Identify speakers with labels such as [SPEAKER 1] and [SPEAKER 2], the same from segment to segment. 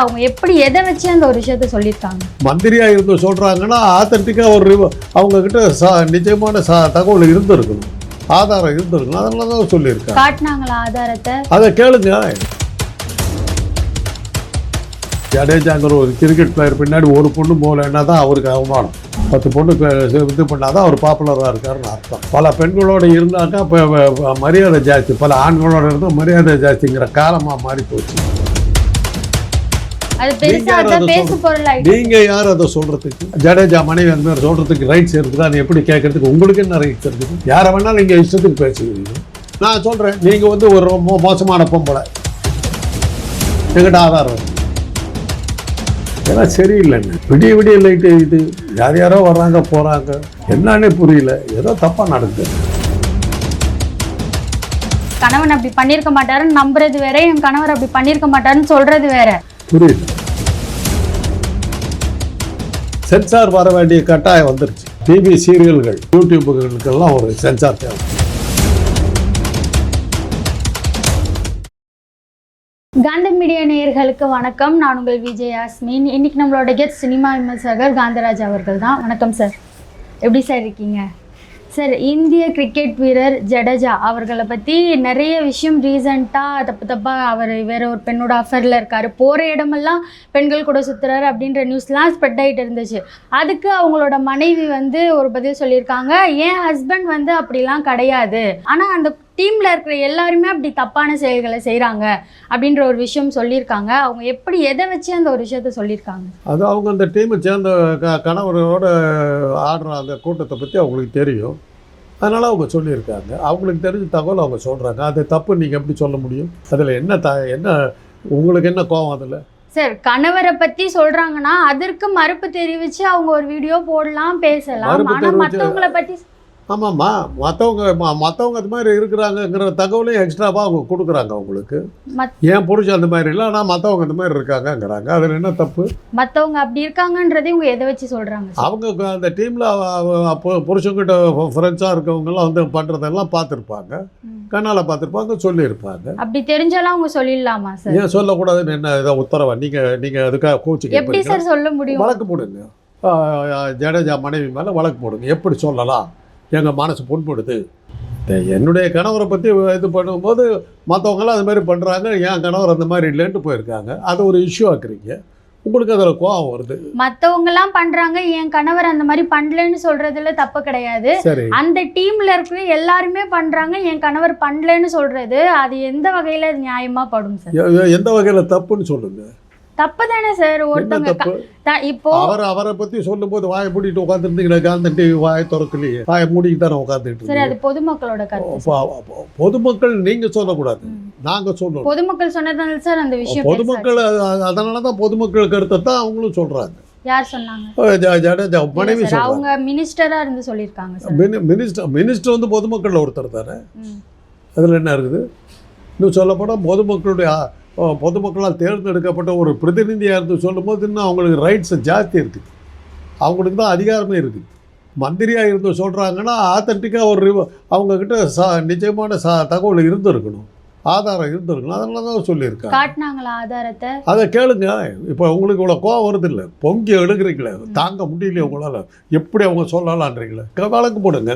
[SPEAKER 1] அவங்க எப்படி எதை வச்சு அந்த ஒரு விஷயத்த சொல்லியிருக்காங்க?
[SPEAKER 2] மந்திரியா இருந்து சொல்றாங்கன்னா ஆத்தன்டிக்கா ஒரு அவங்க கிட்ட சா தகவல் இருந்திருக்கணும். ஆதாரம் இருந்திருக்கணும். அதனால தான் சொல்லியிருக்காங்க.
[SPEAKER 1] காட்டினாங்களா ஆதாரத்தை?
[SPEAKER 2] அதை கேளுங்க. ஜடேஜாங்கிற ஒரு கிரிக்கெட் பிளேயர் பின்னாடி ஒரு பொண்ணு போகலைன்னா தான் அவருக்கு அவமானம். பத்து பொண்ணு இது பண்ணாதான் அவர் பாப்புலராக இருக்காருன்னு அர்த்தம். பல பெண்களோட இருந்தாக்கா இப்போ மரியாதை ஜாஸ்தி. பல ஆண்களோட இருந்தால் மரியாதை ஜாஸ்திங்கிற காலமாக மாறி போச்சு நீங்க யார் அதை சொல்றதுக்கு? ஜடேஜா மனைவி அந்த மாதிரி சொல்றதுக்கு ரைட்ஸ் இருக்குதா? நீ எப்படி கேட்கறதுக்கு உங்களுக்கு என்ன ரைட்ஸ் இருக்குது யாரை வேணாலும் நீங்க இஷ்டத்துக்கு பேசுவீங்க நான் சொல்றேன் நீங்க வந்து ஒரு ரொம்ப மோசமான பொம்பளை. எங்கிட்ட ஆதாரம். இதெல்லாம் சரியில்லைங்க விடிய விடிய லைட்டு இது யார் யாரோ வர்றாங்க போறாங்க. என்னன்னே புரியல. ஏதோ தப்பா நடக்குது.
[SPEAKER 1] கணவன் அப்படி பண்ணியிருக்க மாட்டாருன்னு நம்புறது வேற என் கணவர் அப்படி பண்ணியிருக்க மாட்டாருன்னு சொல்றது வேற.
[SPEAKER 2] புரியல சென்சார் வர வேண்டிய கட்டாயம் வந்துருச்சு. டிவி சீரியல்கள் யூடியூபுகளுக்கெல்லாம் ஒரு சென்சார் தேவை.
[SPEAKER 1] காந்த மீடியா நேயர்களுக்கு வணக்கம். நான் உங்கள் விஜய் யாஸ்மின். இன்னைக்கு நம்மளோட கெட் சினிமா விமர்சகர் காந்தராஜ் அவர்கள் தான் வணக்கம் சார் எப்படி சார் இருக்கீங்க? சார் இந்திய கிரிக்கெட் வீரர் ஜடேஜா அவர்களை பற்றி நிறைய விஷயம் ரீசண்டாக தப்பு தப்பாக அவர் வேறு ஒரு பெண்ணோட அஃபரில் இருக்கார். போகிற இடமெல்லாம் பெண்கள் கூட சுற்றுறாரு அப்படின்ற நியூஸ்லாம் ஸ்ப்ரெட் ஆகிட்டு இருந்துச்சு. அதுக்கு அவங்களோட மனைவி வந்து ஒரு பதில் சொல்லியிருக்காங்க. என் ஹஸ்பண்ட் வந்து அப்படிலாம் கிடையாது. ஆனால் அந்த டீமில் இருக்கிற எல்லாருமே அப்படி தப்பான செயல்களை செய்கிறாங்க அப்படின்ற ஒரு விஷயம் சொல்லியிருக்காங்க. அவங்க எப்படி எதை வச்சு அந்த ஒரு விஷயத்த சொல்லியிருக்காங்க?
[SPEAKER 2] அது அவங்க அந்த டீமை சேர்ந்த க கணவரோட ஆடுற அந்த கூட்டத்தை பற்றி அவங்களுக்கு தெரியும். அதனால் அவங்க சொல்லியிருக்காங்க. அவங்களுக்கு தெரிஞ்ச தகவல் அவங்க சொல்கிறாங்க அது தப்பு நீங்கள் எப்படி சொல்ல முடியும்? அதில் என்ன த என்ன உங்களுக்கு என்ன கோவம் அதில்?
[SPEAKER 1] சார் கணவரை பத்தி சொல்றாங்கன்னா அதற்கு மறுப்பு தெரிவிச்சு அவங்க ஒரு வீடியோ போடலாம் பேசலாம். ஆனா மத்தவங்கள பத்தி
[SPEAKER 2] ஆமாம்மா மற்றவங்க மற்றவங்க அது மாதிரி இருக்கிறாங்கங்கிற தகவலையும் எக்ஸ்ட்ராவாக அவங்க கொடுக்குறாங்க அவங்களுக்கு. ஏன் புருஷன் அந்த மாதிரி இல்லை ஆனால் மற்றவங்க அந்த மாதிரி இருக்காங்கங்கிறாங்க. அதில் என்ன தப்பு?
[SPEAKER 1] மத்தவங்க அப்படி இருக்காங்கன்றதை இவங்க எதை வச்சு சொல்றாங்க? சார்?
[SPEAKER 2] அவங்க அந்த டீமில் புருஷன்கிட்ட ஃப்ரெண்ட்ஸாக இருக்கவங்கெல்லாம் வந்து பண்ணுறதெல்லாம் பார்த்துருப்பாங்க. கண்ணால் பார்த்துருப்பாங்க சொல்லியிருப்பாங்க.
[SPEAKER 1] அப்படி தெரிஞ்சாலும் அவங்க சொல்லிடலாமா சார்
[SPEAKER 2] ஏன் சொல்லக்கூடாதுன்னு என்ன இதை உத்தரவா? நீங்கள் நீங்கள் அதுக்காக கோச்சிங்
[SPEAKER 1] எப்படி சார் சொல்ல முடியும்?
[SPEAKER 2] வழக்கு போடுங்க. ஜடேஜா மனைவி மேலே வழக்கு போடுங்க. எப்படி சொல்லலாம்? எங்கள் மனசு புண்படுது. என்னுடைய கணவரை பற்றி இது பண்ணும்போது மற்றவங்களாம் அது மாதிரி பண்ணுறாங்க என் கணவர் அந்த மாதிரி இல்லைன்ட்டு போயிருக்காங்க. அதை ஒரு இஷ்யூ ஆக்குறீங்க உங்களுக்கு அதில் கோவம் வருது.
[SPEAKER 1] மத்தவங்க எல்லாம் பண்றாங்க. என் கணவர் அந்த மாதிரி பண்ணலன்னு சொல்றதுல தப்பு கிடையாது. அந்த டீம்ல இருக்கிற எல்லாருமே பண்றாங்க. என் கணவர் பண்ணலன்னு சொல்றது அது எந்த வகையில அது நியாயமா படும் சார்?
[SPEAKER 2] எந்த வகையில் தப்புன்னு சொல்லுங்க.
[SPEAKER 1] தப்பு தானே சார் ஒருத்தவங்க இப்போ
[SPEAKER 2] அவர் அவரை பற்றி சொல்லும்போது வாயை மூடிட்டு உட்காந்துருந்தீங்களே காந்தன் டிவி வாயை திறக்கலையே. வாயை மூடிட்டு தானே உட்காந்துட்டு
[SPEAKER 1] சரி அது பொதுமக்களோட கருத்து
[SPEAKER 2] பொதுமக்கள் நீங்கள் சொல்லக்கூடாது.
[SPEAKER 1] ம்.
[SPEAKER 2] நாங்கள் சொல்லணும்.
[SPEAKER 1] பொதுமக்கள் சொன்னதால சார் அந்த விஷயம்
[SPEAKER 2] பொதுமக்கள் அதனால தான் பொதுமக்கள் கருத்தை தான் அவங்களும் சொல்கிறாங்க
[SPEAKER 1] பெருசா- யார் சொன்னாங்க?
[SPEAKER 2] மனைவி
[SPEAKER 1] அவங்க மினிஸ்டரா இருந்து சொல்லியிருக்காங்க
[SPEAKER 2] மினிஸ்டர் மினிஸ்டர் வந்து பொதுமக்களில் ஒருத்தர் தானே. அதில் என்ன இருக்குது? இன்னும் சொல்லப்போனால் பொதுமக்களுடைய பொதுமக்களால் தேர்ந்தெடுக்கப்பட்ட ஒரு பிரதிநிதியாக இருந்து சொல்லும்போது இன்னும் அவங்களுக்கு ரைட்ஸ் ஜாஸ்தி இருக்குது அவங்களுக்கு தான் அதிகாரமே இருக்குது மந்திரியாக இருந்து சொல்கிறாங்கன்னா ஆத்தன்டிக்காக ஒரு அவங்கக்கிட்ட சா நிச்சயமான சா தகவல் இருந்திருக்கணும். ஆதாரம் இருந்திருக்கணும். அதனால தான் சொல்லியிருக்காங்க
[SPEAKER 1] காட்டினாங்களா ஆதாரத்தை?
[SPEAKER 2] அதை கேளுங்க. இப்போ உங்களுக்கு இவ்வளோ கோவம் வருது இல்லை? பொங்கி எடுக்கிறீங்களே தாங்க முடியலையே உங்களால். எப்படி அவங்க சொல்லலான்றீங்களே? வழக்கு போடுங்க.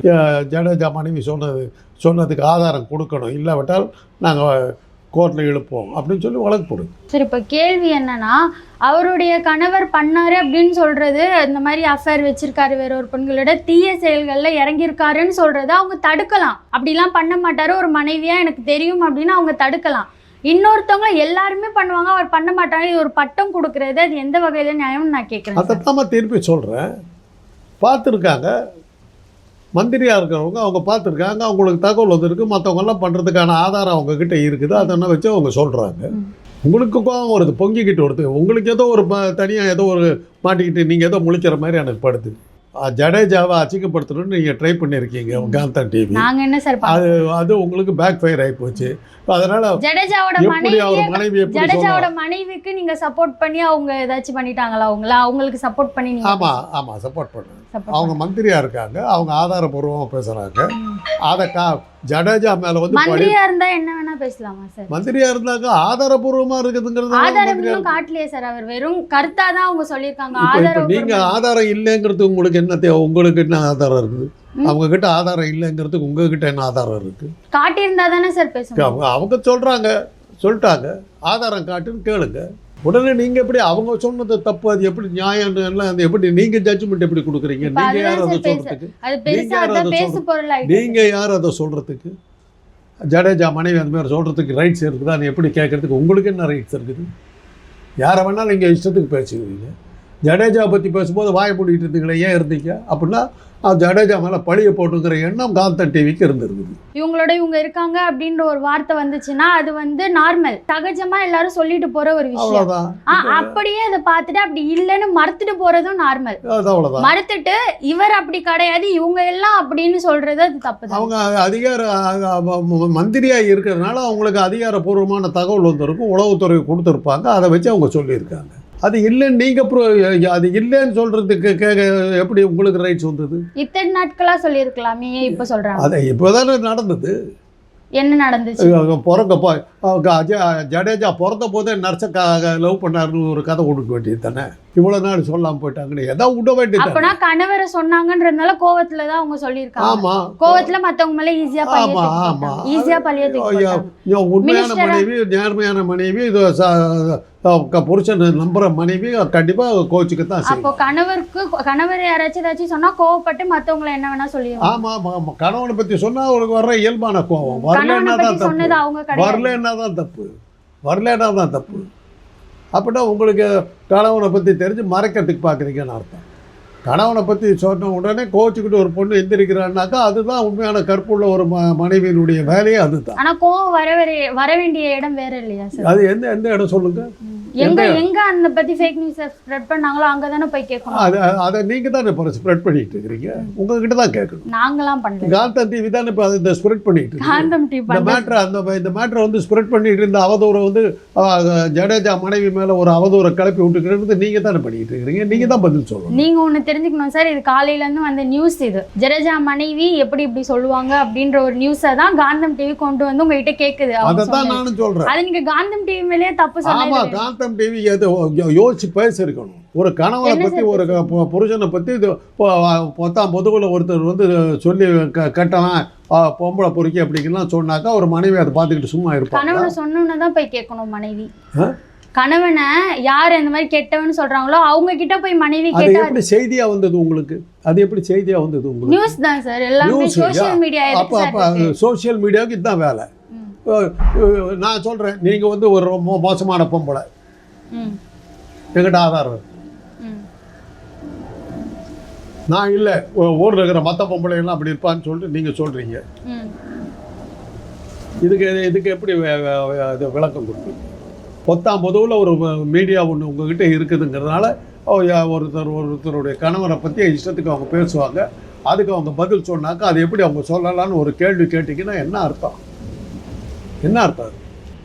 [SPEAKER 2] ஜடேஜா மனைவி சொன்னது சொன்னதுக்கு ஆதாரம் கொடுக்கணும். இல்லாவிட்டால் நாங்கள் கோர்ட்டில் இழுப்போம் அப்படின்னு சொல்லி வழக்கு போடுங்க
[SPEAKER 1] சரி இப்போ கேள்வி என்னன்னா அவருடைய கணவர் பண்ணாரு அப்படின்னு சொல்றது இந்த மாதிரி அஃபேர் வச்சிருக்காரு வேற ஒரு பெண்களோட தீய செயல்கள்ல இறங்கியிருக்காருன்னு சொல்றத அவங்க தடுக்கலாம். அப்படிலாம் பண்ண மாட்டாரு ஒரு மனைவியா எனக்கு தெரியும் அப்படின்னு அவங்க தடுக்கலாம். இன்னொருத்தவங்க எல்லாருமே பண்ணுவாங்க அவர் பண்ண மாட்டாங்க இது ஒரு பட்டம் கொடுக்கறது அது எந்த வகையில நியாயம்னு நான் கேட்குறேன்
[SPEAKER 2] அதை தான் திருப்பி சொல்கிறேன் பார்த்துருக்காங்க மந்திரியாக இருக்கிறவங்க அவங்க பார்த்துருக்காங்க அவங்களுக்கு தகவல் வந்திருக்கு மற்றவங்கெல்லாம் பண்ணுறதுக்கான ஆதாரம் அவங்கக்கிட்ட இருக்குது. அதெல்லாம் வச்சு அவங்க சொல்கிறாங்க. உங்களுக்கு கோபம் வருது. பொங்கிக்கிட்டு வருது. உங்களுக்கு ஏதோ ஒரு தனியாக ஏதோ ஒரு மாட்டிக்கிட்டு நீங்கள் ஏதோ முழிக்கிற மாதிரி எனக்கு படுது. ஜடேஜாவை அச்சிங்கப்படுத்தணும்னு நீங்கள் ட்ரை பண்ணியிருக்கீங்க காந்தன் டிவி? அது அது உங்களுக்கு பேக் ஃபயர் ஆகி போச்சு அதனால்
[SPEAKER 1] ஜடேஜாவோட மனைவி
[SPEAKER 2] அவர் மனைவி
[SPEAKER 1] ஜடேஜாவோட மனைவிக்கு நீங்க சப்போர்ட் பண்ணி அவங்க ஏதாச்சும் பண்ணிட்டாங்களா? அவங்கள அவங்களுக்கு சப்போர்ட் பண்ணி
[SPEAKER 2] ஆமாம் ஆமாம் சப்போர்ட்
[SPEAKER 1] support
[SPEAKER 2] அவங்க மந்திரியாக இருக்காங்க அவங்க ஆதாரபூர்வமாக பேசுகிறாங்க. அதை கா ஜடேஜா மேல வந்து
[SPEAKER 1] மந்திரியா இருந்தா என்ன வேணா பேசலாமா சார்
[SPEAKER 2] மந்திரியா இருந்தாக்க ஆதாரபூர்வமா இருக்குதுங்கிறது
[SPEAKER 1] ஆதாரம் இன்னும் காட்டலையே சார் அவர் வெறும் கருத்தா தான் அவங்க சொல்லியிருக்காங்க.
[SPEAKER 2] இப்போ நீங்க
[SPEAKER 1] ஆதாரம்
[SPEAKER 2] ஆதாரம் இல்லைங்கிறது உங்களுக்கு என்ன தேவை? உங்களுக்கு என்ன ஆதாரம் இருக்குது. அவங்க கிட்ட ஆதாரம் இல்லைங்கிறதுக்கு உங்ககிட்ட என்ன ஆதாரம் இருக்கு?
[SPEAKER 1] காட்டியிருந்தா தானே சார் பேசணும்
[SPEAKER 2] அவங்க அவங்க சொல்றாங்க சொல்லிட்டாங்க. ஆதாரம் காட்டுன்னு கேளுங்க. உடனே நீங்க எப்படி அவங்க சொன்னது தப்பு? அது எப்படி நியாயம்? எல்லாம் அது எப்படி நீங்க ஜட்ஜ்மெண்ட் எப்படி கொடுக்குறீங்க? நீங்க யார் அதை சொல்றதுக்கு?
[SPEAKER 1] அது
[SPEAKER 2] நீங்க யார் அதை அதை சொல்றதுக்கு? ஜடேஜா மனைவி அந்த மாதிரி சொல்றதுக்கு ரைட்ஸ் இருக்குதா? நீ எப்படி கேட்கறதுக்கு உங்களுக்கு என்ன ரைட்ஸ் இருக்குது? யாரை வேணாலும் நீங்கள் இஷ்டத்துக்கு பேசுகிறீங்க ஜடேஜா பற்றி பேசும்போது வாயை மூடிட்டு இருந்தீங்களே ஏன் இருந்தீங்க? அப்படின்னா அது ஜடேஜா மேலே பழிய போட்டுங்கிற எண்ணம் காந்தன் டிவிக்கு இருந்திருக்குது.
[SPEAKER 1] இவங்களோட இவங்க இருக்காங்க அப்படின்ற ஒரு வார்த்தை வந்துச்சுன்னா அது வந்து நார்மல் சகஜமா எல்லாரும் சொல்லிட்டு போற ஒரு விஷயம். அப்படியே அதை பார்த்துட்டு அப்படி இல்லைன்னு மறுத்துட்டு போறதும் நார்மல் மறுத்துட்டு இவர் அப்படி கிடையாது இவங்க எல்லாம் அப்படின்னு சொல்றது அது தப்பு
[SPEAKER 2] அவங்க அதிகார மந்திரியா இருக்கிறதுனால அவங்களுக்கு அதிகாரப்பூர்வமான தகவல் வந்திருக்கும் உளவுத்துறை கொடுத்துருப்பாங்க அதை வச்சு அவங்க சொல்லியிருக்காங்க. அது இல்லைன்னு நீங்கள் ப்ரோ அது இல்லைன்னு சொல்கிறதுக்கு கேட்க எப்படி உங்களுக்கு ரைட்ஸ் வந்தது?
[SPEAKER 1] இத்தனை நாட்களா சொல்லியிருக்கலாமே இப்ப சொல்றாங்க.
[SPEAKER 2] அதை இப்போதானே நடந்தது.
[SPEAKER 1] என்ன நடந்துச்சு?
[SPEAKER 2] பிறக்க ஜடேஜா பிறந்த போதே நர்ஸை லவ் பண்ணாருன்னு ஒரு கதை கொடுக்க வேண்டியது தானே? இவ்வளோ நாள் சொல்லாமல் போயிட்டாங்கன்னு ஏதாவது விட வேண்டியது
[SPEAKER 1] அப்பனா கணவரை சொன்னாங்கன்றதுனால கோவத்துல தான் அவங்க சொல்லியிருக்காங்க.
[SPEAKER 2] ஆமாம்
[SPEAKER 1] கோவத்துல மத்தவங்க மேல ஈஸியா பழிய
[SPEAKER 2] ஆமா,
[SPEAKER 1] தூக்கி
[SPEAKER 2] ஆமா.
[SPEAKER 1] போட்டாங்க. ஈஸியா பழிய
[SPEAKER 2] உண்மையான மனைவி நேர்மையான மனைவி இது புருஷன் நம்புற மனைவி கண்டிப்பாக கோச்சுக்கு தான்
[SPEAKER 1] அப்போ கணவருக்கு கணவர் யாராச்சும் ஏதாச்சும் சொன்னா கோவப்பட்டு மத்தவங்கள என்ன வேணா சொல்லிடுவாங்க.
[SPEAKER 2] ஆமா ஆமா ஆமா. கணவனை பத்தி சொன்னா அவருக்கு வர்ற இயல்பான
[SPEAKER 1] கணவனை
[SPEAKER 2] வரலன்னா
[SPEAKER 1] பத்தி
[SPEAKER 2] தான் தப்பு. வரலன்னா தான் தப்பு. வரலன்னா தான் தப்பு. அப்படின்னா உங்களுக்கு கணவனை பற்றி தெரிஞ்சு மறைக்கிறதுக்கு பார்க்குறீங்கன்னு அர்த்தம். கணவனை பற்றி சொன்ன உடனே கோச்சுக்கிட்டு ஒரு பொண்ணு எந்திரிக்கிறான்னாக்கா அதுதான் உண்மையான கற்புள்ள ஒரு ம மனைவியினுடைய வேலையே அதுதான்.
[SPEAKER 1] ஆனா கோவம் வர வர- வர வேண்டிய இடம் வேற இல்லையா சார்
[SPEAKER 2] அது எந்த எந்த இடம் சொல்லுங்க?
[SPEAKER 1] எங்க எங்க அந்த பத்தி ஃபேக் நியூஸ் ஸ்ப்ரெட் பண்ணாங்களோ அங்கதானே போய் கேட்கணும்.
[SPEAKER 2] அது அதை நீங்கள் தான் இப்போ ஸ்ப்ரெட் பண்ணிட்டு இருக்கிறீங்க? உங்ககிட்ட தான் கேட்கணும்.
[SPEAKER 1] நாங்களாம் பண்ணல.
[SPEAKER 2] காந்தன் டிவி தான் இப்போ அதை ஸ்ப்ரெட் பண்ணிட்டு
[SPEAKER 1] காந்தம் டீ
[SPEAKER 2] இந்த மேட்ரு அந்த இந்த மேட்ரை வந்து ஸ்ப்ரெட் பண்ணிட்டு இருந்த அவதூறை வந்து ஜடேஜா மனைவி மேலே ஒரு அவதூறை கிளப்பி விட்டுக்கிறது நீங்கள் தானே பண்ணிட்டு இருக்கிறீங்க. நீங்கள் தான் பதில் சொல்லணும்.
[SPEAKER 1] நீங்க ஒண்ணு தெரிஞ்சுக்கணும் சார். இது காலையில இருந்து வந்த நியூஸ் இது. ஜடேஜா மனைவி எப்படி இப்படி சொல்லுவாங்க அப்படின்ற ஒரு நியூஸை தான் காந்தம் டிவி கொண்டு வந்து உங்ககிட்ட கேக்குது. அவங்க
[SPEAKER 2] அதை தான். நானும் சொல்கிறேன்
[SPEAKER 1] அது நீங்க காந்தம் டிவி மேலேயே தப்பு
[SPEAKER 2] ஆமா காந்தம் டிவி யோசிச்சு பேசியிருக்கணும். ஒரு கணவனை
[SPEAKER 1] சார்
[SPEAKER 2] ஒரு புருஷனை பத்தி இது பொத்தாம் பொதுவில் ஒருத்தர் வந்து சொல்லி க- கட்டவன் ஆ, பொம்பளை பொறுக்கி அப்படிங்கலாம் சொன்னாக்கா ஒரு மனைவி அதை பார்த்துக்கிட்டு சும்மா இருப்பாங்க
[SPEAKER 1] கணவனை சொன்னோன்னு தான் போய் கேட்கணும் மனைவி? கணவனை யார் இந்த மாதிரி கெட்டவன்னு சொல்றாங்களோ அவங்க கிட்ட போய் மனைவி கேட்டா
[SPEAKER 2] எப்படி செய்தியா வந்தது உங்களுக்கு? அது எப்படி செய்தியா வந்தது உங்களுக்கு?
[SPEAKER 1] நியூஸ் தான் சார். எல்லாமே சோஷியல். மீடியா
[SPEAKER 2] அப்போ அப்போ சோஷியல் மீடியாவுக்கு இதுதான் வேலை. நான் சொல்றேன் நீங்க வந்து ஒரு மோசமான பொம்பளை. எங்கிட்ட ஆதாரம் இருக்கு. நான் இல்லை ஊரில் இருக்கிற மற்ற பொம்பளைங்களாம் அப்படி இருப்பான்னு சொல்லிட்டு நீங்க சொல்றீங்க
[SPEAKER 1] ம்
[SPEAKER 2] இதுக்கு இதுக்கு எப்படி இது விளக்கம் கொடுப்பீங்க பொத்தாம் பொதுவில் ஒரு மீடியா ஒன்று உங்ககிட்ட இருக்குதுங்கிறதுனால ஒருத்தர் ஒருத்தருடைய கணவரை பற்றி இஷ்டத்துக்கு அவங்க பேசுவாங்க அதுக்கு அவங்க பதில் சொன்னாக்கா அது எப்படி அவங்க சொல்லலாம்னு ஒரு கேள்வி கேட்டிங்கன்னா என்ன அர்த்தம் என்ன அர்த்தம் அது?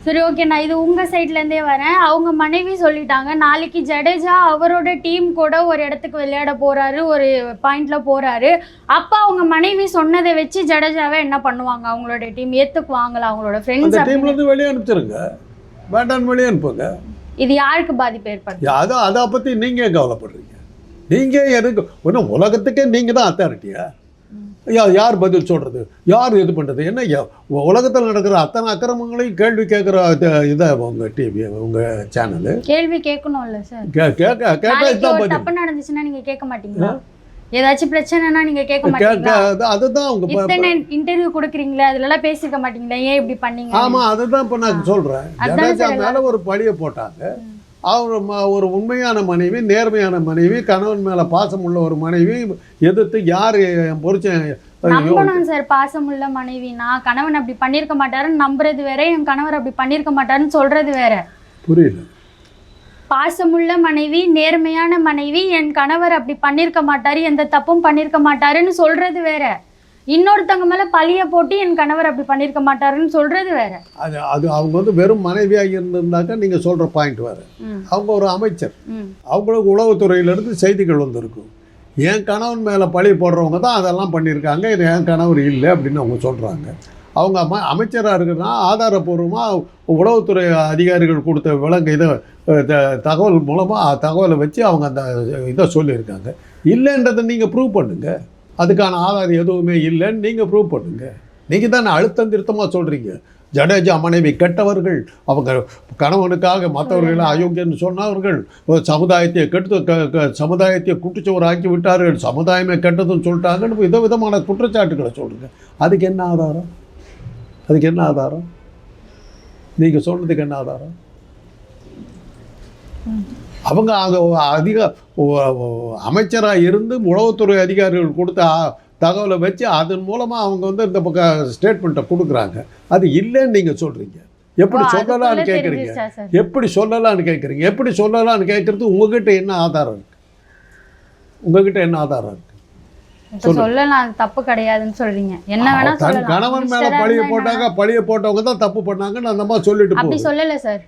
[SPEAKER 1] சரி ஓகே நான் இது உங்க சைட்ல இருந்தே வரேன். அவங்க மனைவி சொல்லிட்டாங்க நாளைக்கு ஜடேஜா அவரோட டீம் கூட ஒரு இடத்துக்கு விளையாட போறாரு ஒரு பாயிண்ட்ல போறாரு. அப்ப அவங்க மனைவி சொன்னதை வச்சு ஜடேஜாவை என்ன பண்ணுவாங்க? அவங்களோட டீம் ஏத்துக்குவாங்களா? அவங்களோட ஃப்ரெண்ட்ஸ்
[SPEAKER 2] டீம்லேருந்து வெளியே அனுப்பிச்சிருங்க. வேண்டான்னு வெளியே அனுப்புங்க.
[SPEAKER 1] இது யாருக்கு பாதிப்பு ஏற்படுத்தும்
[SPEAKER 2] யா, அதை அதை பற்றி நீங்கள் கவலைப்படுறீங்க. நீங்கள் எதுக்கு ஒன்றும் உலகத்துக்கே நீங்கள் தான் அத்தாரிட்டியா யார் பதில் சொல்கிறது யார் இது பண்ணுறது என்ன உலகத்தில் நடக்கிற அத்தனை அக்கிரமங்களையும் கேள்வி கேட்குற இதை உங்கள் டிவி உங்கள் சேனலு
[SPEAKER 1] கேள்வி கேட்கணும்ல சார்
[SPEAKER 2] கேட்க பதில்.
[SPEAKER 1] தப்பு நடந்துச்சுன்னா நீங்க கேட்க மாட்டீங்களா? ஏதாச்சும் பிரச்சனைனா நீங்க கேட்க
[SPEAKER 2] கேட்க
[SPEAKER 1] மாட்டீங்களா?
[SPEAKER 2] அது- அதுதான் ப-
[SPEAKER 1] இத்தனை இன்டர்வியூ கொடுக்குறீங்களே? அதுலலாம் பேசிக்க மாட்டீங்களா? ஏன் இப்படி பண்ணீங்க?
[SPEAKER 2] ஆமாம் அதுதான் இப்போ நான் ஜடேஜா
[SPEAKER 1] சார்
[SPEAKER 2] மேலே ஒரு பழியை போட்டாங்க. அவர் ஒரு உண்மையான மனைவி நேர்மையான மனைவி கணவன் மேலே பாசம் உள்ள ஒரு மனைவி எதிர்த்து யார் என் புருஷன்
[SPEAKER 1] நம்பணும் சார் பாசமுள்ள மனைவினா கணவன் அப்படி பண்ணியிருக்க மாட்டாருன்னு நம்புறது வேற என் கணவர் அப்படி பண்ணியிருக்க மாட்டாருன்னு சொல்றது வேற.
[SPEAKER 2] புரியல.
[SPEAKER 1] பாசமுள்ள மனைவி நேர்மையான மனைவி என் கணவர் அப்படி பண்ணியிருக்க மாட்டாரு எந்த தப்பும் பண்ணியிருக்க மாட்டாருன்னு சொல்றது வேற. இன்னொருத்தவங்க மேல பழிய போட்டு என் கணவர் அப்படி பண்ணியிருக்க மாட்டாருன்னு சொல்றது வேற.
[SPEAKER 2] அது அது அவங்க வந்து வெறும் மனைவியாக இருந்திருந்தாக்கா நீங்கள் சொல்கிற பாயிண்ட் வேறு. அவங்க ஒரு அமைச்சர். அவங்களுக்கு உளவுத்துறையிலேருந்து செய்திகள் வந்திருக்கும் என் கணவன் மேலே பழி போடுறவங்க தான் அதெல்லாம் பண்ணியிருக்காங்க. இது என் கணவர் இல்லை அப்படின்னு அவங்க சொல்கிறாங்க அவங்க அம அமைச்சராக இருக்குன்னா ஆதாரப்பூர்வமாக உளவுத்துறை அதிகாரிகள் கொடுத்த விலங்கு இதை தகவல் மூலமாக தகவலை வச்சு அவங்க அந்த இதை சொல்லியிருக்காங்க. இல்லைன்றதை நீங்கள் ப்ரூவ் பண்ணுங்க. அதுக்கான ஆதாரம் எதுவுமே இல்லைன்னு நீங்கள் ப்ரூவ் பண்ணுங்க. நீங்கள் தானே அழுத்தம் திருத்தமாக சொல்கிறீங்க ஜடேஜா மனைவி கெட்டவர்கள் அவங்க கணவனுக்காக மற்றவர்களை அயோக்கியன்னு சொன்னவர்கள் சமுதாயத்தை கெடுத்து க- க- சமுதாயத்தை குட்டிச்சோறு ஆக்கி விட்டார்கள் சமுதாயமே கெட்டதுன்னு சொல்லிட்டாங்கன்னு வித விதமான குற்றச்சாட்டுகளை சொல்லுங்க. அதுக்கு என்ன ஆதாரம்? அதுக்கு என்ன ஆதாரம்? நீங்கள் சொல்றதுக்கு என்ன ஆதாரம்? அவங்க அங்கே அதிக அமைச்சராக இருந்து உளவுத்துறை அதிகாரிகள் கொடுத்த தகவலை வச்சு அதன் மூலமாக அவங்க வந்து இந்த பக்கம் ஸ்டேட்மெண்ட்டை கொடுக்குறாங்க. அது இல்லைன்னு நீங்கள் சொல்கிறீங்க எப்படி சொல்லலாம்னு கேட்குறீங்க எப்படி சொல்லலாம்னு கேட்குறீங்க எப்படி சொல்லலாம்னு கேட்குறது உங்ககிட்ட என்ன ஆதாரம் இருக்கு? உங்ககிட்ட என்ன ஆதாரம் இருக்கு?
[SPEAKER 1] இப்ப சொல்லலாம் தப்பு கிடையாதுன்னு சொல்றீங்க. என்ன வேணா
[SPEAKER 2] கணவன் மேல பழிய போட்டாங்க பழிய போட்டவங்க தான் தப்பு பண்ணாங்கன்னு அந்த அம்மா சொல்லிட்டு
[SPEAKER 1] அப்படி சொல்லல சார்.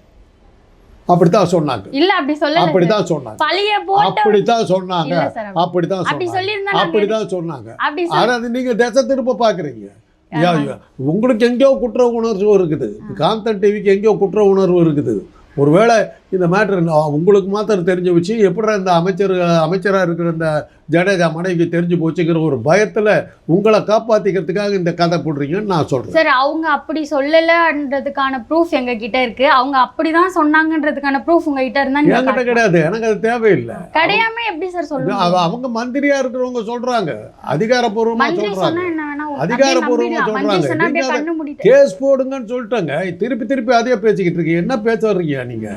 [SPEAKER 2] அப்படித்தான் சொன்னாங்க.
[SPEAKER 1] இல்ல அப்படி சொல்லல சார்.
[SPEAKER 2] அப்படித்தான் சொன்னாங்க.
[SPEAKER 1] பழிய போட்ட
[SPEAKER 2] அப்படித்தான் சொன்னாங்க. அப்படித்தான்
[SPEAKER 1] அப்படி நாங்க
[SPEAKER 2] அப்படிதான் சொன்னாங்க. ஆனா அது நீங்க திசை திரும்ப பாக்குறீங்க. உங்களுக்கு எங்கேயோ குற்ற உணர்வு இருக்குது. காந்தன் டிவிக்கு எங்கேயோ குற்ற உணர்வு இருக்குது. ஒருவேளை இந்த மேட்ரு உங்களுக்கு மாத்திரம் தெரிஞ்ச விஷயம் எப்படி இந்த அமைச்சர் அமைச்சராக இருக்கிற இந்த ஜடேஜா மனைவி தெரிஞ்சு போச்சுங்கிற ஒரு பயத்தில் உங்களை காப்பாற்றிக்கிறதுக்காக இந்த கதை போடுறீங்கன்னு நான் சொல்கிறேன்
[SPEAKER 1] சார் அவங்க அப்படி சொல்லலன்றதுக்கான ப்ரூஃப் எங்க கிட்ட இருக்கு. அவங்க அப்படிதான் சொன்னாங்கன்றதுக்கான ப்ரூஃப் உங்க கிட்ட இருந்தா நீங்க
[SPEAKER 2] என்கிட்ட. கிடையாது எனக்கு அது தேவையில்லை.
[SPEAKER 1] கிடையாம எப்படி சார் சொல்லுங்க
[SPEAKER 2] அவ- அவங்க மந்திரியா இருக்கிறவங்க சொல்றாங்க. அதிகாரப்பூர்வமா
[SPEAKER 1] மந்திரி
[SPEAKER 2] சொல்றாங்க.
[SPEAKER 1] சொன்னா என்ன வேணா அப்படியே
[SPEAKER 2] அதிகாரப்பூர்வமா
[SPEAKER 1] நம்பிடலாம். மந்திரி
[SPEAKER 2] சொல்றாங்க.
[SPEAKER 1] சொன்னா அப்படியே
[SPEAKER 2] நீங்க அதை-
[SPEAKER 1] கண்ணு மூடிட்டு.
[SPEAKER 2] கேஸ் போடுங்கன்னு சொல்லிட்டாங்க. திருப்பி திருப்பி அதே பேசிக்கிட்டு இருக்கீங்க. என்ன பேச வர்றீங்க? நீங்க.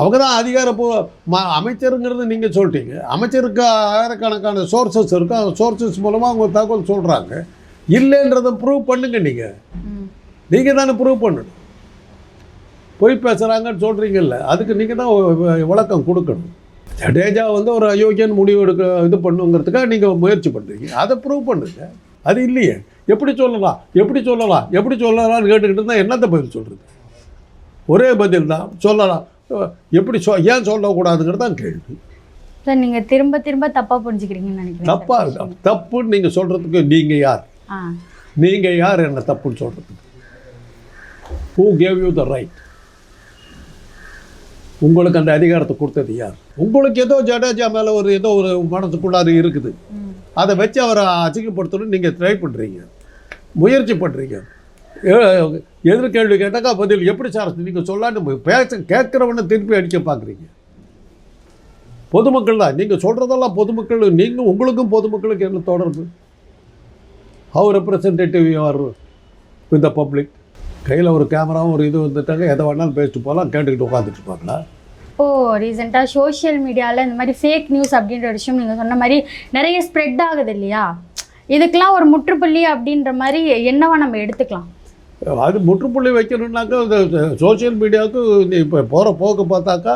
[SPEAKER 2] அவங்க தான் அதிகாரப்பூ ம அமைச்சருங்கிறது நீங்கள் சொல்லிட்டீங்க. அமைச்சருக்கு ஆயிரக்கணக்கான சோர்சஸ் இருக்கும் அந்த சோர்சஸ் மூலமாக அவங்க தகவல் சொல்கிறாங்க இல்லைன்றதை ப்ரூவ் பண்ணுங்க நீங்கள். நீங்கள் தானே ப்ரூவ் பண்ணணும். பொய் பேசுகிறாங்கன்னு சொல்கிறீங்கல்ல அதுக்கு நீங்கள் தான் விளக்கம் கொடுக்கணும். ஜடேஜா வந்து ஒரு அயோக்கியன் முடிவு எடுக்க இது பண்ணுங்கிறதுக்காக நீங்கள் முயற்சி பண்ணுறீங்க அதை ப்ரூவ் பண்ணுங்க. அது இல்லையே. எப்படி சொல்லலாம்? எப்படி சொல்லலாம்? எப்படி சொல்லலாம்னு கேட்டுக்கிட்டு இருந்தால் என்னத்தை பதில் சொல்கிறது ஒரே பதில் தான். சொல்லலாம். எப்படி சொ ஏன் சொல்லக்கூடாதுங்கிறது தான் கேள்வி.
[SPEAKER 1] சார் நீங்க திரும்ப திரும்ப தப்பா புரிஞ்சுக்கிறீங்கன்னு நினைக்கிறேன்.
[SPEAKER 2] தப்பா
[SPEAKER 1] சார்.
[SPEAKER 2] தப்புன்னு நீங்கள் சொல்கிறதுக்கு நீங்கள் யார்? நீங்கள் யார் என்ன தப்புன்னு சொல்கிறதுக்கு who gave you the right உங்களுக்கு அந்த அதிகாரத்தை கொடுத்தது யார்? உங்களுக்கு ஏதோ ஜடேஜா மேலே ஒரு ஏதோ ஒரு மனசுக்குள்ளாறு இருக்குது. அதை வச்சு அவரை அசிங்கப்படுத்தணும்னு நீங்கள் ட்ரை பண்ணுறீங்க முயற்சி பண்ணுறீங்க எதிர்கேள்வி கேட்டாக்கா பதில் எப்படி சார்? நீங்கள் சொல்லான்னு பேச கேட்குறவனை திருப்பி அடிக்க பார்க்குறீங்க பொதுமக்கள் தான். நீங்கள் சொல்கிறதெல்லாம் பொதுமக்கள் நீங்கள் உங்களுக்கும் பொதுமக்களுக்கு என்ன தொடர்பு? How representative are with the public கையில் ஒரு கேமராவும் ஒரு இது வந்துட்டாங்க. எதை வேணாலும் பேசிட்டு போகலாம் கேட்டுக்கிட்டு உட்காந்துட்டு இருப்பாங்களா?
[SPEAKER 1] இப்போ ரீசெண்டாக சோஷியல் மீடியாவில் இந்த மாதிரி ஃபேக் நியூஸ் அப்படின்ற விஷயம் நீங்கள் சொன்ன மாதிரி நிறைய ஸ்ப்ரெட் ஆகுது இல்லையா? இதுக்கெல்லாம் ஒரு முற்றுப்புள்ளி அப்படின்ற மாதிரி என்னவா நம்ம எடுத்துக்கலாம்?
[SPEAKER 2] அது முற்றுப்புள்ளி வைக்கணுன்னாக்கா இந்த சோஷியல் மீடியாவுக்கு இப்போ போகிற போக்கு பார்த்தாக்கா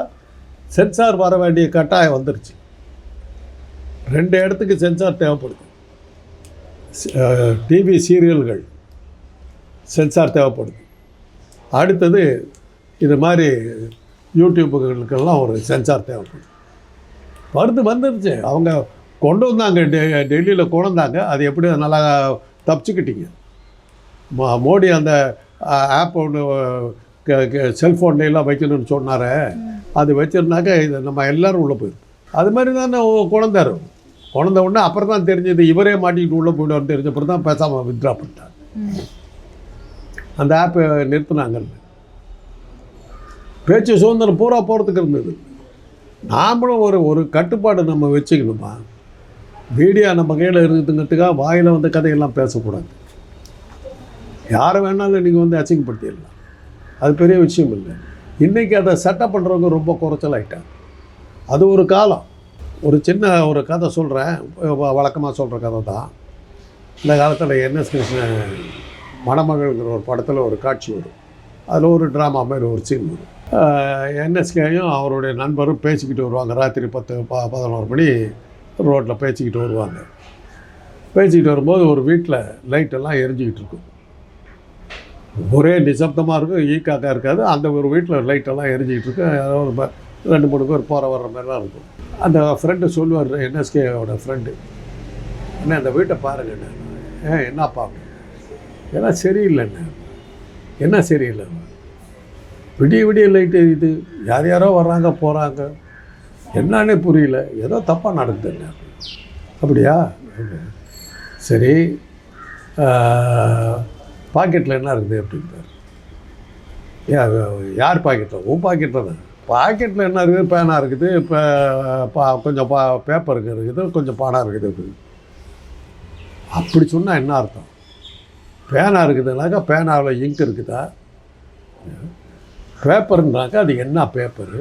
[SPEAKER 2] சென்சார் வர வேண்டிய கட்டாயம் வந்துருச்சு. ரெண்டு இடத்துக்கு சென்சார் தேவைப்படுது. டிவி சீரியல்கள் சென்சார் தேவைப்படுது. அடுத்தது இது மாதிரி யூடியூப்புகளுக்கெல்லாம் ஒரு சென்சார் தேவைப்படுது. வருது வந்துருச்சு. அவங்க கொண்டு வந்தாங்க டெ டெல்லியில் கொண்டு வந்தாங்க. அது எப்படி நல்லா தப்பிச்சுக்கிட்டீங்க? மோடி அந்த ஆப் ஒன்று செல்ஃபோன்லாம் வைக்கணும்னு சொன்னாரே அது வச்சிருந்தாக்க இது நம்ம எல்லாரும் உள்ளே போயிடும் அது மாதிரி தானே குழந்தாரு குழந்த உடனே அப்புறம் தான் தெரிஞ்சது இவரே மாட்டிக்கிட்டு உள்ளே போயிடுவார்னு தெரிஞ்ச அப்புறம் தான் பேசாமல் வித்ட்ரா பண்ணிட்டார். அந்த ஆப்பை நிறுத்தினாங்கல்ல பேச்சு சுதந்திரம் பூரா போகிறதுக்கு இருந்தது. நாமளும் ஒரு ஒரு கட்டுப்பாடு நம்ம வச்சுக்கணுமா? மீடியா நம்ம கையில் இருக்குதுங்கிறதுக்காக வாயில் வந்த கதையெல்லாம் பேசக்கூடாது. யாரை வேணாலும் நீங்கள் வந்து அசிங்கப்படுத்திடலாம். அது பெரிய விஷயம் இல்லை. இன்றைக்கி அதை சட்டை பண்ணுறவங்க ரொம்ப குறைச்சலாயிட்டாங்க. அது ஒரு காலம். ஒரு சின்ன ஒரு கதை சொல்கிறேன் வழக்கமாக சொல்கிற கதை தான். இந்த காலத்தில் என்எஸ் கிருஷ்ணன் மணமகள்ங்கிற ஒரு படத்தில் ஒரு காட்சி வரும். அதில் ஒரு ட்ராமா மாதிரி ஒரு சீன் வரும். என்எஸ்கேயும் அவருடைய நண்பரும் பேசிக்கிட்டு வருவாங்க. ராத்திரி பத்து ப பதினோரு மணி ரோட்டில் பேசிக்கிட்டு வருவாங்க. பேசிக்கிட்டு வரும்போது ஒரு வீட்டில் லைட்டெல்லாம் எரிஞ்சிக்கிட்டு இருக்கும். ஒரே நிசப்தமாக இருக்கும் ஈக்காக இருக்காது. அந்த ஒரு வீட்டில் லைட்டெல்லாம் எரிஞ்சிக்கிட்டு இருக்கும் ஏதோ ஒரு ரெண்டு மூணு பேர் போகிற வர்ற மாதிரிலாம் இருக்கும். அந்த ஃப்ரெண்டு சொல்லுவார் என்எஸ்கேவோட ஃப்ரெண்டு என்ன அந்த வீட்டை பாருங்க ஏன் என்னப்பா? ஏன்னா சரியில்லைண்ணே என்ன சரியில்லை? விடிய விடிய லைட் எரியுது. யார் யாரோ வர்றாங்க போகிறாங்க என்னன்னே புரியல. ஏதோ தப்பாக நடக்குதுண்ணே அப்படியா? சரி. பாக்கெட்டில் என்ன இருக்குது அப்படின்றார். யார் பாக்கெட்டில் உன் பாக்கெட்டில் தான். பாக்கெட்டில் என்ன இருக்குது? பேனா இருக்குது இப்போ பா கொஞ்சம் பா பேப்பருக்கு இருக்குது கொஞ்சம் பணம் இருக்குது அப்படி அப்படி சொன்னால் என்ன அர்த்தம்? பேனா இருக்குதுனாக்கா பேனாவில் இங்க் இருக்குதா? பேப்பர்னாக்கா அது என்ன பேப்பரு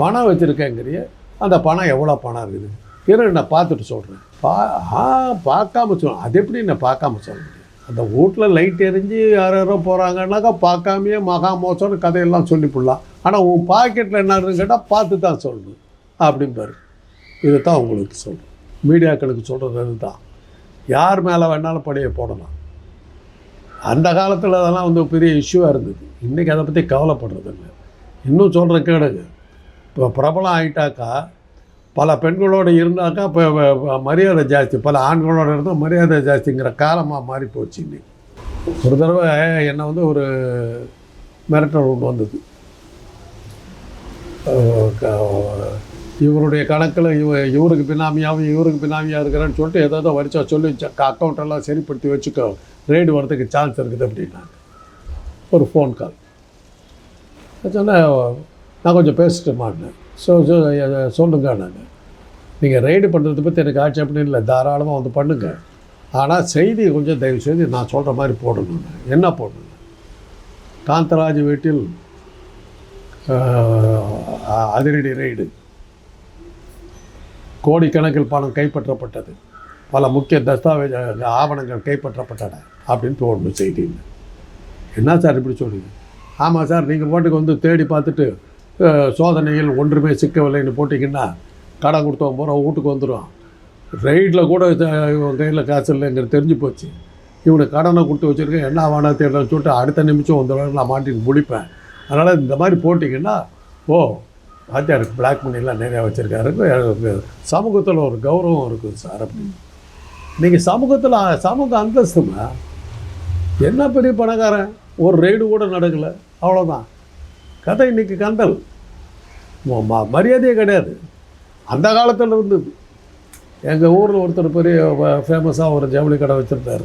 [SPEAKER 2] பணம் வச்சுருக்கேங்கிறிய அந்த பணம் எவ்வளோ பணம் இருக்குது? இரு நான் பார்த்துட்டு சொல்கிறேன் பா ஆ பார்க்காம சொல் அது எப்படி நான் பார்க்காம சொல்கிறேன் அந்த வீட்டில் லைட் எரிஞ்சு யார் யாரோ போகிறாங்கன்னாக்கா பார்க்காமையே மகா மோசம்னு கதையெல்லாம் சொல்லிவிடலாம் ஆனால் உன் பாக்கெட்டில் என்ன கேட்டால் பார்த்து தான் சொல்லணும். அப்படிம்பாரு. இதை தான் உங்களுக்கு சொல்கிறேன் மீடியாக்களுக்கு சொல்கிறது அதுதான். யார் மேலே வேணாலும் படையை போடலாம். அந்த காலத்தில் அதெல்லாம் வந்து பெரிய இஷ்யூவாக இருந்தது. இன்றைக்கி அதை பற்றி கவலைப்படுறது இல்லை இன்னும் சொல்கிற கேடுங்க. இப்போ பிரபலம் ஆகிட்டாக்கா பல பெண்களோடு இருந்தாக்கா இப்போ மரியாதை ஜாஸ்தி. பல ஆண்களோடு இருந்தால் மரியாதை ஜாஸ்திங்கிற காலமாக மாறி போச்சு இன்னைக்கு. ஒரு தடவை என்னை வந்து ஒரு மிரட்டல் ஒன்று வந்தது. இவருடைய கணக்கில் இவ இவருக்கு பினாமியாகவும் இவருக்கு பினாமியாக இருக்கிறேன்னு சொல்லிட்டு ஏதாவது வரிச்சா சொல்லி அக்கௌண்ட்டெல்லாம் சரிப்படுத்தி வச்சுக்கோ. ரெய்டு வரதுக்கு சான்ஸ் இருக்குது அப்படின்னாங்க. ஒரு ஃபோன் கால் சொன்னேன் நான் கொஞ்சம் பேசிட்டு மாட்டேன். ஸோ ஸோ சொல்லுங்க நாங்கள் நீங்கள் ரைடு பண்ணுறதை பற்றி எனக்கு ஆட்சேபணம் இல்லை. தாராளமாக வந்து பண்ணுங்கள் ஆனால் செய்தி கொஞ்சம் தயவு செய்து நான் சொல்கிற மாதிரி போடணும் என்ன போடணும்? காந்தராஜ் வீட்டில் அதிரடி ரைடு கோடிக்கணக்கில் பணம் கைப்பற்றப்பட்டது. பல முக்கிய தஸ்தாவேஜ் ஆவணங்கள் கைப்பற்றப்பட்டன. அப்படின்னு போடணும் செய்தி என்ன சார் இப்படி சொல்றீங்க? ஆமாம் சார் நீங்கள் பாட்டுக்கு வந்து தேடி பார்த்துட்டு சோதனையில் ஒன்றுமே சிக்கவில்லைன்னு போட்டிங்கன்னா கடன் கொடுத்தவன் போகிறோம் வீட்டுக்கு வந்துடும் ரைடில் கூட இவன் கையில் காசு இல்லைங்கிறது தெரிஞ்சு போச்சு. இவனுக்கு கடனை கொடுத்து வச்சுருக்கேன் என்ன வேணா தேடலாம்னு சொல்லிட்டு அடுத்த நிமிஷம் வந்துடுவாங்க நான் மாட்டின்னு முடிப்பேன். அதனால் இந்த மாதிரி போட்டிங்கன்னா ஓ வாத்தியாருக்கு பிளாக் மணிலாம் நிறையா வச்சுருக்காரு. சமூகத்தில் ஒரு கௌரவம் இருக்குது சார் அப்படின்னு நீங்கள் சமூகத்தில் சமூக அந்தஸ்துமா என்ன பெரிய பணக்காரன்? ஒரு ரைடு கூட நடக்கலை அவ்வளோதான் கதை இன்றைக்கி கந்தல். ம- ம- மரியாதையே கிடையாது. அந்த காலத்தில் இருந்தது எங்கள் ஊரில் ஒருத்தர் பெரிய ஃபேமஸாக ஒரு ஜவுளி கடை வச்சுருந்தார்.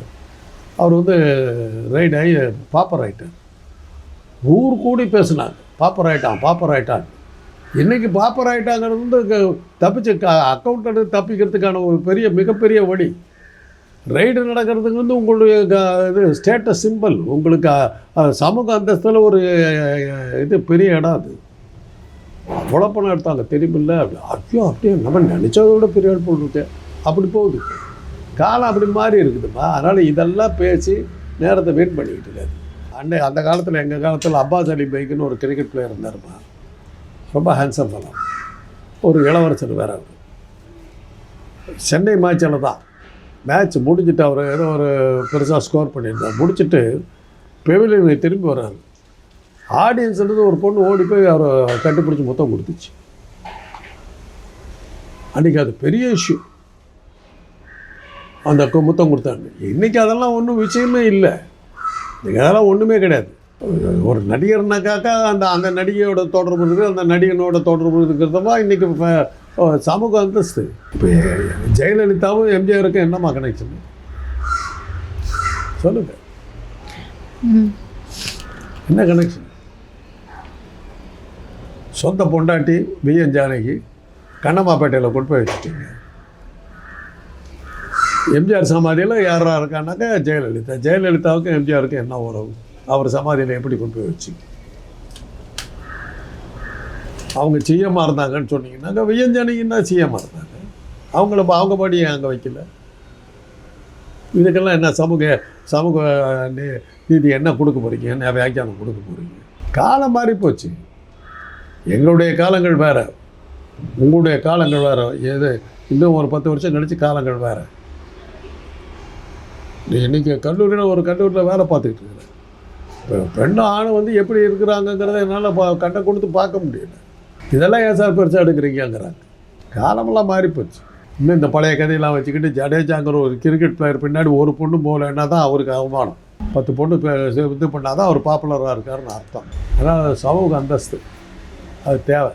[SPEAKER 2] அவர் வந்து ரைட் ஆகி பாப்பர் ஆகிட்டார் ஊர் கூடி பேசினாங்க. பாப்பர் ஆகிட்டான் பாப்பர் ஆகிட்டான் இன்றைக்கி பாப்பர் ஆகிட்டாங்கிறது வந்து க- தப்பிச்சு அக்கௌண்ட் தப்பிக்கிறதுக்கான ஒரு பெரிய மிகப்பெரிய வழி. ரைடு நடக்கிறதுக்கு வந்து உங்களுடைய க- இது ஸ்டேட்டஸ் சிம்பிள் உங்களுக்கு சமூக அந்தஸ்தில் ஒரு இது பெரிய இடம் அது. அவ்வளோ பணம் எடுத்தாங்க. தெரியுமில்ல? அப்படி ஐயோ அப்படியே நம்ம நினச்சதை விட பெரிய இடம் போட்டுருக்கேன் அப்படி போகுது. காலம் அப்படி மாறி இருக்குதுப்பா. அதனால் இதெல்லாம் பேசி நேரத்தை வெயிட் பண்ணிக்கிட்டு இருக்காது அன்னை அந்த காலத்தில் எங்கள் காலத்தில் அப்பாஸ் அலி பைக்குன்னு ஒரு கிரிக்கெட் பிளேயர் இருந்தாருப்பா. ரொம்ப ஹேண்ட்ஸம் பண்ணலாம் ஒரு இளவரசர் வேற அவர். சென்னை மேட்சில் தான் மேட்ச் முடிஞ்சிட்டு அவர் ஏதோ ஒரு பெருசாக ஸ்கோர் பண்ணியிருந்தார் முடிச்சுட்டு பெவிலியனை திரும்பி வர்றாரு ஆடியன்ஸ்ன்றது ஒரு பொண்ணு ஓடி போய் அவரை கண்டுபிடிச்சி மொத்தம் கொடுத்துச்சு. அன்றைக்கி அது பெரிய இஷ்யூ அந்த முத்தம் கொடுத்தாங்க. இன்றைக்கி அதெல்லாம் ஒன்றும் விஷயமே இல்லை. இன்றைக்கி அதெல்லாம் ஒன்றுமே கிடையாது. ஒரு நடிகர்னாக்காக்கா அந்த அந்த நடிகையோட தொடர்பு இருக்குது அந்த நடிகனோட தொடர்பு இருக்கிறதா இன்றைக்கி சமூக அந்தஸ்து. இப்போ ஜெயலலிதாவும் எம்ஜிஆருக்கும் என்னம்மா கனெக்ஷன் சொல்லுங்கள்
[SPEAKER 1] ம்.
[SPEAKER 2] என்ன கனெக்ஷன் சொந்த பொண்டாட்டி பிஎன் ஜானகி கண்ணம்மாப்பேட்டையில் கொண்டு போய் வச்சுட்டீங்க. எம்ஜிஆர் சமாதியில் யாரா இருக்கானாக்கா ஜெயலலிதா. ஜெயலலிதாவுக்கும் எம்ஜிஆருக்கும் என்ன உறவு? அவர் சமாதியில் எப்படி கொண்டு போய் வச்சு அவங்க சிஎம்மாக இருந்தாங்கன்னு சொன்னீங்கன்னாக்கா விஎன் ஜானகின்னா சிஎம்மாக இருந்தாங்க? அவங்கள அவங்க பாடி அங்கே வைக்கல? இதுக்கெல்லாம் என்ன சமூக சமூக நீ- நீதி என்ன கொடுக்க போகிறீங்க என்ன வியாக்கியானம் கொடுக்க போகிறீங்க காலம் மாறி போச்சு. எங்களுடைய காலங்கள் வேறு. உங்களுடைய காலங்கள் வேறு. எது இன்னும் ஒரு பத்து வருஷம் கழித்து காலங்கள் வேறு. நீ இன்றைக்கி கல்லூரியில் ஒரு கல்லூரியில் வேலை பார்த்துக்கிட்டு இருக்கிறேன் இப்போ பெண்ணும் ஆணும் வந்து எப்படி இருக்கிறாங்கங்கிறத என்னால் பா கண்ணை கொடுத்து பார்க்க முடியல. இதெல்லாம் ஏன் சார் பெருசாக எடுக்கிறீங்கங்கிறாங்க. காலமெல்லாம் மாறிப்போச்சு. இன்னும் இந்த பழைய கதையெல்லாம் வச்சுக்கிட்டு ஜடேஜாங்கிற ஒரு கிரிக்கெட் பிளேயர் பின்னாடி ஒரு பொண்ணு போகலைன்னா தான் அவருக்கு அவமானம். பத்து பொண்ணு பே- இது பண்ணாதான் அவர் பாப்புலராக இருக்காருன்னு அர்த்தம். அதனால் சமூக அந்தஸ்து. அது தேவை.